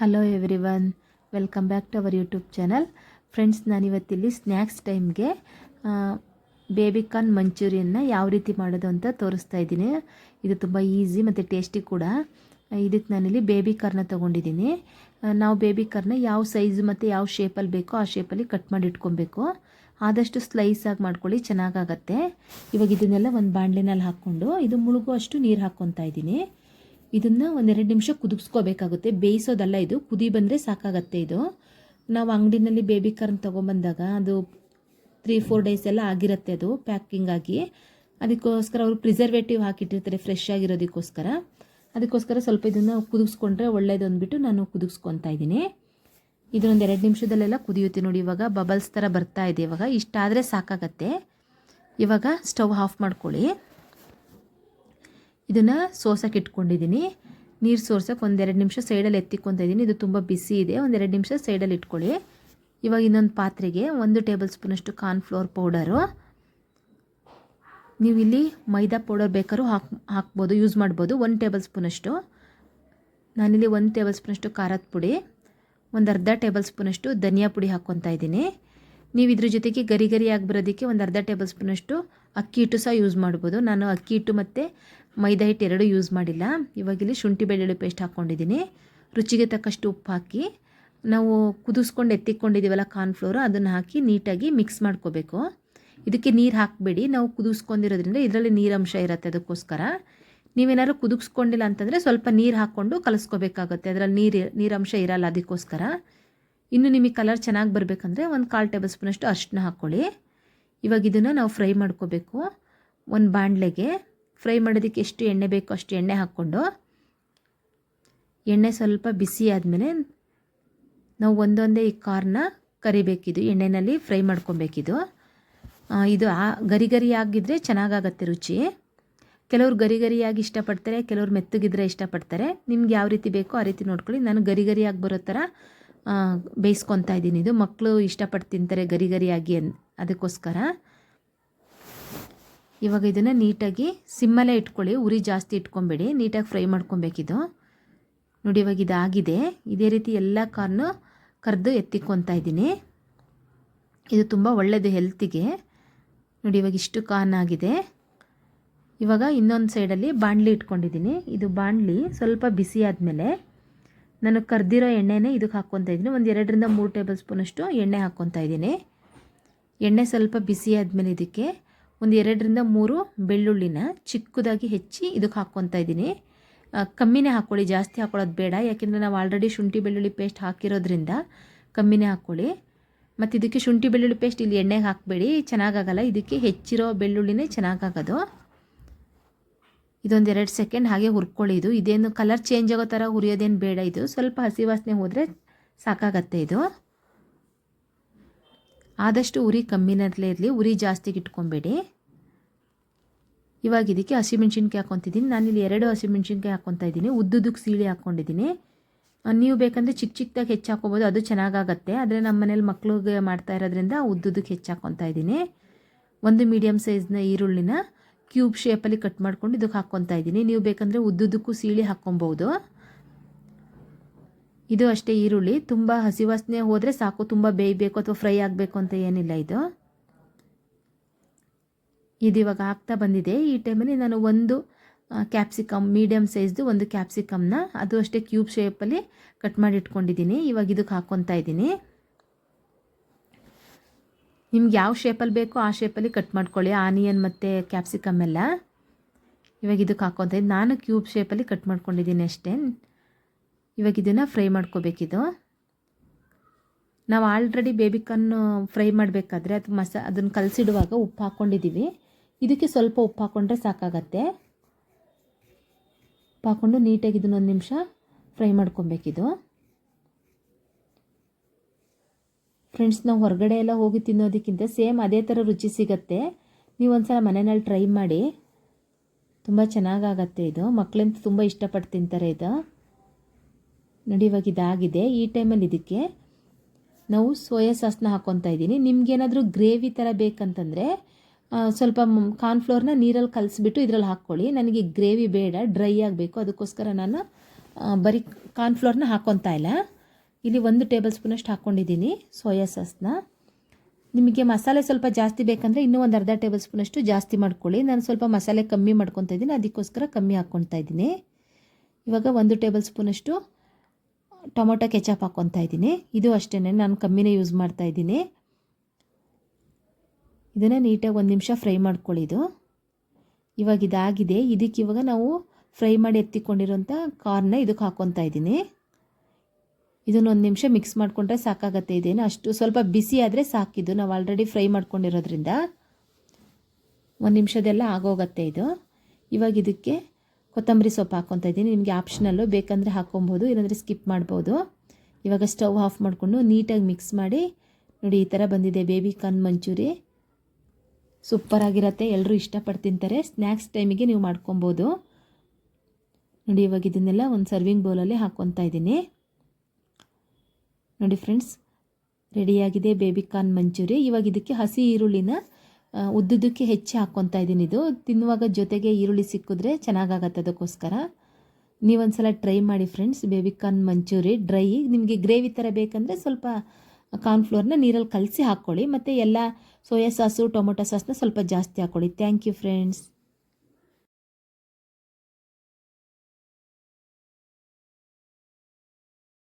Hello everyone welcome back to our YouTube channel friends ನಾನಿವತ್ತಿಲ್ಲಿ snacks ಟೈಮ್ಗೆ baby corn ಮಂಚೂರಿಯನ್ನ ಯಾವ ರೀತಿ ಮಾಡೋದು ಅಂತ ತೋರಿಸ್ತಾ ಇದ್ದೀನಿ. ಇದು ತುಂಬ ಈಸಿ ಮತ್ತು ಟೇಸ್ಟಿ ಕೂಡ. ಇದಕ್ಕೆ ನಾನಿಲ್ಲಿ ಬೇಬಿ ಕಾರ್ನ ತೊಗೊಂಡಿದ್ದೀನಿ. ನಾವು ಬೇಬಿ ಕಾರ್ನ ಯಾವ ಸೈಜ್ ಮತ್ತು ಯಾವ ಶೇಪಲ್ಲಿ ಬೇಕೋ ಆ ಶೇಪಲ್ಲಿ ಕಟ್ ಮಾಡಿ ಇಟ್ಕೊಬೇಕು. ಆದಷ್ಟು ಸ್ಲೈಸ್ ಆಗಿ ಮಾಡ್ಕೊಳ್ಳಿ, ಚೆನ್ನಾಗಾಗತ್ತೆ. ಇವಾಗ ಇದನ್ನೆಲ್ಲ ಒಂದು ಬಾಣಲಿನಲ್ಲಿ ಹಾಕ್ಕೊಂಡು, ಇದು ಮುಳುಗುವಷ್ಟು ನೀರು ಹಾಕ್ಕೊತಾ ಇದ್ದೀನಿ. ಇದನ್ನು ಒಂದೆರಡು ನಿಮಿಷ ಕುದಿಸ್ಕೋಬೇಕಾಗುತ್ತೆ. ಬೇಯಿಸೋದಲ್ಲ ಇದು. ಕುದಿ ಬಂದರೆ ಸಾಕಾಗತ್ತೆ ಇದು. ನಾವು ಅಂಗಡಿನಲ್ಲಿ ಬೇಬಿ ಕಾರ್ನ್ ತೊಗೊಂಬಂದಾಗ ಅದು ತ್ರೀ ಫೋರ್ ಡೇಸ್ ಎಲ್ಲ ಆಗಿರುತ್ತೆ ಅದು ಪ್ಯಾಕಿಂಗ್ ಆಗಿ. ಅದಕ್ಕೋಸ್ಕರ ಅವರು ಪ್ರಿಸರ್ವೇಟಿವ್ ಹಾಕಿಟ್ಟಿರ್ತಾರೆ ಫ್ರೆಶ್ ಆಗಿರೋದಕ್ಕೋಸ್ಕರ. ಅದಕ್ಕೋಸ್ಕರ ಸ್ವಲ್ಪ ಇದನ್ನು ಕುದಿಸ್ಕೊಂಡ್ರೆ ಒಳ್ಳೇದು ಅಂದ್ಬಿಟ್ಟು ನಾನು ಕುದಿಸ್ಕೊತಾ ಇದ್ದೀನಿ. ಇದೊಂದು ಎರಡು ನಿಮಿಷದಲ್ಲೆಲ್ಲ ಕುದಿಯುತ್ತೆ ನೋಡಿ. ಇವಾಗ ಬಬಲ್ಸ್ ಥರ ಬರ್ತಾ ಇದೆ ಇವಾಗ. ಇಷ್ಟಾದರೆ ಸಾಕಾಗತ್ತೆ. ಇವಾಗ ಸ್ಟವ್ ಆಫ್ ಮಾಡ್ಕೊಳ್ಳಿ. ಇದನ್ನು ಸೋಸಕ್ಕೆ ಇಟ್ಕೊಂಡಿದ್ದೀನಿ ನೀರು ಸೋರ್ಸೋಕೆ ಒಂದೆರಡು ನಿಮಿಷ ಸೈಡಲ್ಲಿ ಎತ್ತಿಕ್ಕೊತ ಇದ್ದೀನಿ ಇದು ತುಂಬ ಬಿಸಿ ಇದೆ. ಒಂದೆರಡು ನಿಮಿಷ ಸೈಡಲ್ಲಿ ಇಟ್ಕೊಳ್ಳಿ. ಇವಾಗ ಇನ್ನೊಂದು ಪಾತ್ರೆಗೆ ಒಂದು ಟೇಬಲ್ ಸ್ಪೂನಷ್ಟು ಕಾರ್ನ್ಫ್ಲೋರ್ ಪೌಡರು. ನೀವು ಇಲ್ಲಿ ಮೈದಾ ಪೌಡರ್ ಬೇಕಾದ್ರೂ ಹಾಕ್, ಹಾಕ್ಬೋದು, ಯೂಸ್ ಮಾಡ್ಬೋದು. ಒಂದು ಟೇಬಲ್ ಸ್ಪೂನಷ್ಟು ನಾನಿಲ್ಲಿ ಒಂದು ಟೇಬಲ್ ಸ್ಪೂನಷ್ಟು ಖಾರದ ಪುಡಿ. ಒಂದು ಅರ್ಧ ಟೇಬಲ್ ಸ್ಪೂನಷ್ಟು ಧನಿಯಾ ಪುಡಿ ಹಾಕ್ಕೊತಾ ಇದ್ದೀನಿ ನೀವು ಇದ್ರ ಜೊತೆಗೆ ಗರಿ ಗರಿಯಾಗಿ ಬರೋದಕ್ಕೆ ಒಂದು ಅರ್ಧ ಟೇಬಲ್ ಸ್ಪೂನಷ್ಟು ಅಕ್ಕಿ ಹಿಟ್ಟು ಸಹ ಯೂಸ್ ಮಾಡ್ಬೋದು. ನಾನು ಅಕ್ಕಿ ಹಿಟ್ಟು ಮತ್ತು ಮೈದಾ ಹಿಟ್ಟು ಎರಡೂ ಯೂಸ್ ಮಾಡಿಲ್ಲ. ಇವಾಗಿಲ್ಲಿ ಶುಂಠಿ ಬೆಳ್ಳುಳ್ಳಿ ಪೇಸ್ಟ್ ಹಾಕ್ಕೊಂಡಿದ್ದೀನಿ. ರುಚಿಗೆ ತಕ್ಕಷ್ಟು ಉಪ್ಪು ಹಾಕಿ, ನಾವು ಕುದಿಸ್ಕೊಂಡು ಎತ್ತಿಕೊಂಡಿದ್ದೀವಲ್ಲ ಕಾರ್ನ್ಫ್ಲೋರು ಅದನ್ನು ಹಾಕಿ ನೀಟಾಗಿ ಮಿಕ್ಸ್ ಮಾಡ್ಕೋಬೇಕು. ಇದಕ್ಕೆ ನೀರು ಹಾಕಬೇಡಿ. ನಾವು ಕುದಿಸ್ಕೊಂಡಿರೋದ್ರಿಂದ ಇದರಲ್ಲಿ ನೀರಂಶ ಇರುತ್ತೆ ಅದಕ್ಕೋಸ್ಕರ. ನೀವೇನಾದ್ರು ಕುದಿಸ್ಕೊಂಡಿಲ್ಲ ಅಂತಂದರೆ ಸ್ವಲ್ಪ ನೀರು ಹಾಕ್ಕೊಂಡು ಕಲಿಸ್ಕೋಬೇಕಾಗುತ್ತೆ. ಅದರಲ್ಲಿ ನೀರು ನೀರಂಶ ಇರಲ್ಲ ಅದಕ್ಕೋಸ್ಕರ. ಇನ್ನು ನಿಮಗೆ ಕಲರ್ ಚೆನ್ನಾಗಿ ಬರಬೇಕಂದ್ರೆ ಒಂದು ಕಾಲು ಟೇಬಲ್ ಸ್ಪೂನಷ್ಟು ಅರಿಶಿನ ಹಾಕ್ಕೊಳ್ಳಿ ಇವಾಗ ಇದನ್ನು ನಾವು ಫ್ರೈ ಮಾಡ್ಕೋಬೇಕು. ಒಂದು ಬಾಣಲೆಗೆ ಫ್ರೈ ಮಾಡೋದಕ್ಕೆ ಎಷ್ಟು ಎಣ್ಣೆ ಬೇಕೋ ಅಷ್ಟು ಎಣ್ಣೆ ಹಾಕ್ಕೊಂಡು ಎಣ್ಣೆ ಸ್ವಲ್ಪ ಬಿಸಿ ಆದಮೇಲೆ ನಾವು ಒಂದೊಂದೇ ಈ ಕಾರ್ನ ಕರಿಬೇಕಿದು ಎಣ್ಣೆಯಲ್ಲಿ ಫ್ರೈ ಮಾಡ್ಕೊಬೇಕಿದು. ಇದು ಆ ಗರಿ ಗರಿ ಆಗಿದ್ದರೆ ಚೆನ್ನಾಗಾಗತ್ತೆ ರುಚಿ. ಕೆಲವ್ರು ಗರಿ ಗರಿಯಾಗಿ ಇಷ್ಟಪಡ್ತಾರೆ, ಕೆಲವ್ರು ಮೆತ್ತಗಿದ್ರೆ ಇಷ್ಟಪಡ್ತಾರೆ. ನಿಮ್ಗೆ ಯಾವ ರೀತಿ ಬೇಕೋ ಆ ರೀತಿ ನೋಡ್ಕೊಳ್ಳಿ. ನಾನು ಗರಿ ಗರಿಯಾಗಿ ಬರೋ ಥರ ಬೇಯಿಸ್ಕೊತಾ ಇದ್ದೀನಿ. ಇದು ಮಕ್ಕಳು ಇಷ್ಟಪಟ್ಟು ತಿಂತಾರೆ ಗರಿ ಗರಿಯಾಗಿ ಅದಕ್ಕೋಸ್ಕರ. ಇವಾಗ ಇದನ್ನು ನೀಟಾಗಿ ಸಿಮ್ಮಲ್ಲೇ ಇಟ್ಕೊಳ್ಳಿ, ಉರಿ ಜಾಸ್ತಿ ಇಟ್ಕೊಬೇಡಿ, ನೀಟಾಗಿ ಫ್ರೈ ಮಾಡ್ಕೊಬೇಕಿದು. ನೋಡಿ ಇವಾಗ ಇದಾಗಿದೆ. ಇದೇ ರೀತಿ ಎಲ್ಲ ಕಾರ್ನು ಕರೆದು ಎತ್ತಿಕ್ಕೊತಾ ಇದ್ದೀನಿ. ಇದು ತುಂಬ ಒಳ್ಳೆಯದು ಹೆಲ್ತಿಗೆ. ನೋಡಿ ಇವಾಗ ಇಷ್ಟು ಕಾರ್ನ್ ಆಗಿದೆ. ಇವಾಗ ಇನ್ನೊಂದು ಸೈಡಲ್ಲಿ ಬಾಣಲಿ ಇಟ್ಕೊಂಡಿದ್ದೀನಿ. ಇದು ಬಾಣಲಿ ಸ್ವಲ್ಪ ಬಿಸಿ ಆದಮೇಲೆ ನಾನು ಕರ್ದಿರೋ ಎಣ್ಣೆನೇ ಇದಕ್ಕೆ ಹಾಕ್ಕೊತಾ ಇದ್ದೀನಿ. ಒಂದು ಎರಡರಿಂದ ಮೂರು ಟೇಬಲ್ ಸ್ಪೂನಷ್ಟು ಎಣ್ಣೆ ಹಾಕ್ಕೊತಾ ಇದ್ದೀನಿ. ಎಣ್ಣೆ ಸ್ವಲ್ಪ ಬಿಸಿ ಆದಮೇಲೆ ಇದಕ್ಕೆ ಒಂದು ಎರಡರಿಂದ ಮೂರು ಬೆಳ್ಳುಳ್ಳಿನ ಚಿಕ್ಕದಾಗಿ ಹೆಚ್ಚಿ ಇದಕ್ಕೆ ಹಾಕ್ಕೊತಾ ಇದ್ದೀನಿ. ಕಮ್ಮಿನೇ ಹಾಕ್ಕೊಳ್ಳಿ ಜಾಸ್ತಿ ಹಾಕ್ಕೊಳ್ಳೋದು ಬೇಡ. ಯಾಕೆಂದರೆ ನಾವು ಆಲ್ರೆಡಿ ಶುಂಠಿ, ಬೆಳ್ಳುಳ್ಳಿ ಪೇಸ್ಟ್ ಹಾಕಿರೋದ್ರಿಂದ ಕಮ್ಮಿನೇ ಹಾಕ್ಕೊಳ್ಳಿ ಮತ್ತು ಇದಕ್ಕೆ ಶುಂಠಿ, ಬೆಳ್ಳುಳ್ಳಿ ಪೇಸ್ಟ್ ಇಲ್ಲಿ ಎಣ್ಣೆಗೆ ಹಾಕಬೇಡಿ. ಚೆನ್ನಾಗಾಗಲ್ಲ. ಇದಕ್ಕೆ ಹೆಚ್ಚಿರೋ ಬೆಳ್ಳುಳ್ಳಿನೇ ಚೆನ್ನಾಗಾಗೋದು. ಇದೊಂದು ಎರಡು ಸೆಕೆಂಡ್ ಹಾಗೆ ಹುರ್ಕೊಳ್ಳಿ ಇದು. ಇದೇನು ಕಲರ್ ಚೇಂಜ್ ಆಗೋ ಥರ ಹುರಿಯೋದೇನು ಬೇಡ ಇದು. ಸ್ವಲ್ಪ ಹಸಿ ವಾಸನೆ ಹೋದರೆ ಸಾಕಾಗತ್ತೆ ಇದು. ಆದಷ್ಟು ಉರಿ ಕಮ್ಮಿನಲ್ಲೇ ಇರಲಿ, ಉರಿ ಜಾಸ್ತಿಗೆ ಇಟ್ಕೊಬೇಡಿ. ಇವಾಗ ಇದಕ್ಕೆ ಹಸಿಮೆಣ್ಸಿನ್ಕಾಯಿ ಹಾಕ್ಕೊತಿದ್ದೀನಿ ನಾನಿಲ್ಲಿ ಎರಡು ಹಸಿಮೆಣ್ಸಿನ್ಕಾಯಿ ಹಾಕ್ಕೊತಾ ಇದ್ದೀನಿ. ಉದ್ದುದಕ್ಕೆ ಸೀಳಿ ಹಾಕ್ಕೊಂಡಿದ್ದೀನಿ ನೀವು ಬೇಕಂದರೆ ಚಿಕ್ಕ ಚಿಕ್ಕದಾಗಿ ಹೆಚ್ಚು ಹಾಕ್ಕೊಬೋದು. ಅದು ಚೆನ್ನಾಗಾಗತ್ತೆ. ಆದರೆ ನಮ್ಮ ಮನೇಲಿ ಮಕ್ಳಿಗೆ ಮಾಡ್ತಾ ಇರೋದ್ರಿಂದ ಉದ್ದುದಕ್ಕೆ ಹೆಚ್ಚು ಹಾಕ್ಕೊತಾ ಇದ್ದೀನಿ. ಒಂದು ಮೀಡಿಯಮ್ ಸೈಜ್ನ ಈರುಳ್ಳಿನ ಕ್ಯೂಬ್ ಶೇಪಲ್ಲಿ ಕಟ್ ಮಾಡ್ಕೊಂಡು ಇದಕ್ಕೆ ಹಾಕ್ಕೊತಾ ಇದ್ದೀನಿ. ನೀವು ಬೇಕಂದರೆ ಉದ್ದುದಕ್ಕೂ ಸೀಳಿ ಹಾಕ್ಕೊಬೋದು. ಇದು ಅಷ್ಟೇ ಈರುಳ್ಳಿ. ತುಂಬ ಹಸಿ ವಾಸನೆ ಹೋದರೆ ಸಾಕು. ತುಂಬ ಬೇಯಬೇಕು ಅಥವಾ ಫ್ರೈ ಆಗಬೇಕು ಅಂತ ಏನಿಲ್ಲ ಇದು. ಇದು ಇವಾಗ ಆಗ್ತಾ ಬಂದಿದೆ. ಈ ಟೈಮಲ್ಲಿ ನಾನು ಒಂದು ಕ್ಯಾಪ್ಸಿಕಮ್ ಮೀಡಿಯಮ್ ಸೈಜ್ದು ಒಂದು ಕ್ಯಾಪ್ಸಿಕಮ್ನ ಅದು ಅಷ್ಟೇ ಕ್ಯೂಬ್ ಶೇಪಲ್ಲಿ ಕಟ್ ಮಾಡಿ ಇಟ್ಕೊಂಡಿದ್ದೀನಿ. ಇವಾಗ ಇದಕ್ಕೆ ಹಾಕ್ಕೊತಾ ಇದ್ದೀನಿ. ನಿಮ್ಗೆ ಯಾವ ಶೇಪಲ್ಲಿ ಬೇಕೋ ಆ ಶೇಪಲ್ಲಿ ಕಟ್ ಮಾಡ್ಕೊಳ್ಳಿ. ಆನಿಯನ್ ಮತ್ತು ಕ್ಯಾಪ್ಸಿಕಮ್ ಎಲ್ಲ. ಇವಾಗ ಇದಕ್ಕೆ ಇದ್ದೀನಿ ನಾನು ಕ್ಯೂಬ್ ಶೇಪಲ್ಲಿ ಕಟ್ ಮಾಡ್ಕೊಂಡಿದ್ದೀನಿ ಅಷ್ಟೇ. ಇವಾಗ ಇದನ್ನು ಫ್ರೈ ಮಾಡ್ಕೋಬೇಕಿದು. ನಾವು ಆಲ್ರೆಡಿ ಬೇಬಿಕನ್ನು ಫ್ರೈ ಮಾಡಬೇಕಾದ್ರೆ ಅದು ಮಸ, ಅದನ್ನು ಕಲಸಿಡುವಾಗ ಉಪ್ಪು ಹಾಕ್ಕೊಂಡಿದ್ದೀವಿ ಇದಕ್ಕೆ ಸ್ವಲ್ಪ ಉಪ್ಪು ಹಾಕ್ಕೊಂಡ್ರೆ ಸಾಕಾಗತ್ತೆ. ಉಪ್ಪು ಹಾಕ್ಕೊಂಡು ನೀಟಾಗಿ ಇದನ್ನೊಂದು ನಿಮಿಷ ಫ್ರೈ ಮಾಡ್ಕೊಬೇಕಿದು. ಫ್ರೆಂಡ್ಸ್, ನಾವು ಹೊರಗಡೆ ಎಲ್ಲ ಹೋಗಿ ತಿನ್ನೋದಕ್ಕಿಂತ ಸೇಮ್ ಅದೇ ಥರ ರುಚಿ ಸಿಗತ್ತೆ. ನೀವು ಒಂದು ಸಲ ಮನೆಯಲ್ಲಿ ಟ್ರೈ ಮಾಡಿ. ತುಂಬ ಚೆನ್ನಾಗಾಗತ್ತೆ ಇದು. ಮಕ್ಕಳಂತೂ ತುಂಬ ಇಷ್ಟಪಟ್ಟು ತಿಂತಾರೆ ಇದು. ನೋಡಿ ಇದಾಗಿದೆ ಈ ಟೈಮಲ್ಲಿ ಇದಕ್ಕೆ ನಾವು ಸೋಯಾ ಸಾಸ್ನ ಹಾಕ್ಕೊತಾ ಇದ್ದೀನಿ. ನಿಮ್ಗೇನಾದರೂ ಗ್ರೇವಿ ಥರ ಬೇಕಂತಂದರೆ ಸ್ವಲ್ಪ ಕಾರ್ನ್ಫ್ಲೋರ್ನ ನೀರಲ್ಲಿ ಕಲಸಿಬಿಟ್ಟು ಇದರಲ್ಲಿ ಹಾಕ್ಕೊಳ್ಳಿ. ನನಗೆ ಗ್ರೇವಿ ಬೇಡ, ಡ್ರೈ ಆಗಬೇಕು. ಅದಕ್ಕೋಸ್ಕರ ನಾನು ಬರೀ ಕಾರ್ನ್ಫ್ಲೋರ್ನ ಹಾಕ್ಕೊತಾ ಇಲ್ಲ. ಇಲ್ಲಿ ಒಂದು ಟೇಬಲ್ ಸ್ಪೂನಷ್ಟು ಹಾಕ್ಕೊಂಡಿದ್ದೀನಿ ಸೋಯಾ ಸಾಸ್ನ. ನಿಮಗೆ ಮಸಾಲೆ ಸ್ವಲ್ಪ ಜಾಸ್ತಿ ಬೇಕಂದರೆ ಇನ್ನೂ ಒಂದು ಅರ್ಧ ಟೇಬಲ್ ಸ್ಪೂನಷ್ಟು ಜಾಸ್ತಿ ಮಾಡ್ಕೊಳ್ಳಿ. ನಾನು ಸ್ವಲ್ಪ ಮಸಾಲೆ ಕಮ್ಮಿ ಮಾಡ್ಕೊತಾ ಇದ್ದೀನಿ. ಅದಕ್ಕೋಸ್ಕರ ಕಮ್ಮಿ ಹಾಕ್ಕೊತಾ ಇದ್ದೀನಿ. ಇವಾಗ ಒಂದು ಟೇಬಲ್ ಸ್ಪೂನಷ್ಟು ಟೊಮೊಟೊ ಕೆಚಪ್ ಹಾಕ್ಕೊತಾ ಇದ್ದೀನಿ. ಇದು ಅಷ್ಟೇ ನಾನು ಕಮ್ಮಿನೇ ಯೂಸ್ ಮಾಡ್ತಾ ಇದ್ದೀನಿ. ಇದನ್ನು ನೀಟಾಗಿ ಒಂದು ನಿಮಿಷ ಫ್ರೈ ಮಾಡ್ಕೊಳ್ಳಿ ಇದು. ಇವಾಗ ಇದಾಗಿದೆ. ಇದಕ್ಕೆ ಇವಾಗ ನಾವು ಫ್ರೈ ಮಾಡಿ ಎತ್ತಿಕೊಂಡಿರೋಂಥ ಕಾರ್ನ ಇದಕ್ಕೆ ಹಾಕ್ಕೊತಾ ಇದ್ದೀನಿ. ಇದನ್ನು ಒಂದು ನಿಮಿಷ ಮಿಕ್ಸ್ ಮಾಡಿಕೊಂಡ್ರೆ ಸಾಕಾಗತ್ತೆ ಇದೇನು. ಅಷ್ಟು ಸ್ವಲ್ಪ ಬಿಸಿ ಆದರೆ ಸಾಕಿದ್ದು ನಾವು ಆಲ್ರೆಡಿ ಫ್ರೈ ಮಾಡ್ಕೊಂಡಿರೋದ್ರಿಂದ. ಒಂದು ನಿಮಿಷದೆಲ್ಲ ಆಗೋಗತ್ತೆ ಇದು. ಇವಾಗ ಇದಕ್ಕೆ ಕೊತ್ತಂಬರಿ ಸೊಪ್ಪು ಹಾಕ್ಕೊತಾ ಇದ್ದೀನಿ. ನಿಮಗೆ ಆಪ್ಷನಲ್ಲು ಬೇಕಂದರೆ ಹಾಕ್ಕೊಬೋದು ಇಲ್ಲಾಂದರೆ ಸ್ಕಿಪ್ ಮಾಡ್ಬೋದು. ಇವಾಗ ಸ್ಟವ್ ಆಫ್ ಮಾಡಿಕೊಂಡು ನೀಟಾಗಿ ಮಿಕ್ಸ್ ಮಾಡಿ, ನೋಡಿ ಈ ಥರ ಬಂದಿದೆ ಬೇಬಿ ಕಾರ್ನ್ ಮಂಚೂರಿ ಸೂಪರಾಗಿರತ್ತೆ ಎಲ್ಲರೂ ಇಷ್ಟಪಟ್ಟು ತಿಂತಾರೆ ಸ್ನ್ಯಾಕ್ಸ್ ಟೈಮಿಗೆ ನೀವು ಮಾಡ್ಕೊಬೋದು ನೋಡಿ ಇವಾಗ ಇದನ್ನೆಲ್ಲ ಒಂದು ಸರ್ವಿಂಗ್ ಬೌಲಲ್ಲಿ ಹಾಕ್ಕೊತಾ ಇದ್ದೀನಿ. ನೋಡಿ ಫ್ರೆಂಡ್ಸ್ ರೆಡಿಯಾಗಿದೆ ಬೇಬಿ ಕಾರ್ನ್ ಮಂಚೂರಿ ಇವಾಗ ಇದಕ್ಕೆ ಹಸಿ ಈರುಳ್ಳಿನ ಉದ್ದುದಕ್ಕೆ ಹೆಚ್ಚಿ ಹಾಕ್ಕೊತಾ ಇದ್ದೀನಿ ಇದು. ತಿನ್ನುವಾಗ ಜೊತೆಗೆ ಈರುಳ್ಳಿ ಸಿಕ್ಕಿದ್ರೆ ಚೆನ್ನಾಗಾಗತ್ತೆ ಅದಕ್ಕೋಸ್ಕರ. ನೀವೊಂದ್ಸಲ ಟ್ರೈ ಮಾಡಿ friends baby corn manchurian dry ನಿಮಗೆ ಗ್ರೇವಿ ಥರ ಬೇಕಂದರೆ ಸ್ವಲ್ಪ ಕಾರ್ನ್ಫ್ಲೋರ್ನ ನೀರಲ್ಲಿ ಕಲಸಿ ಹಾಕ್ಕೊಳ್ಳಿ ಮತ್ತು ಎಲ್ಲ ಸೋಯಾ ಸಾಸು ಟೊಮೊಟೊ ಸಾಸ್ನ ಸ್ವಲ್ಪ ಜಾಸ್ತಿ ಹಾಕ್ಕೊಳ್ಳಿ ಥ್ಯಾಂಕ್ ಯು ಫ್ರೆಂಡ್ಸ್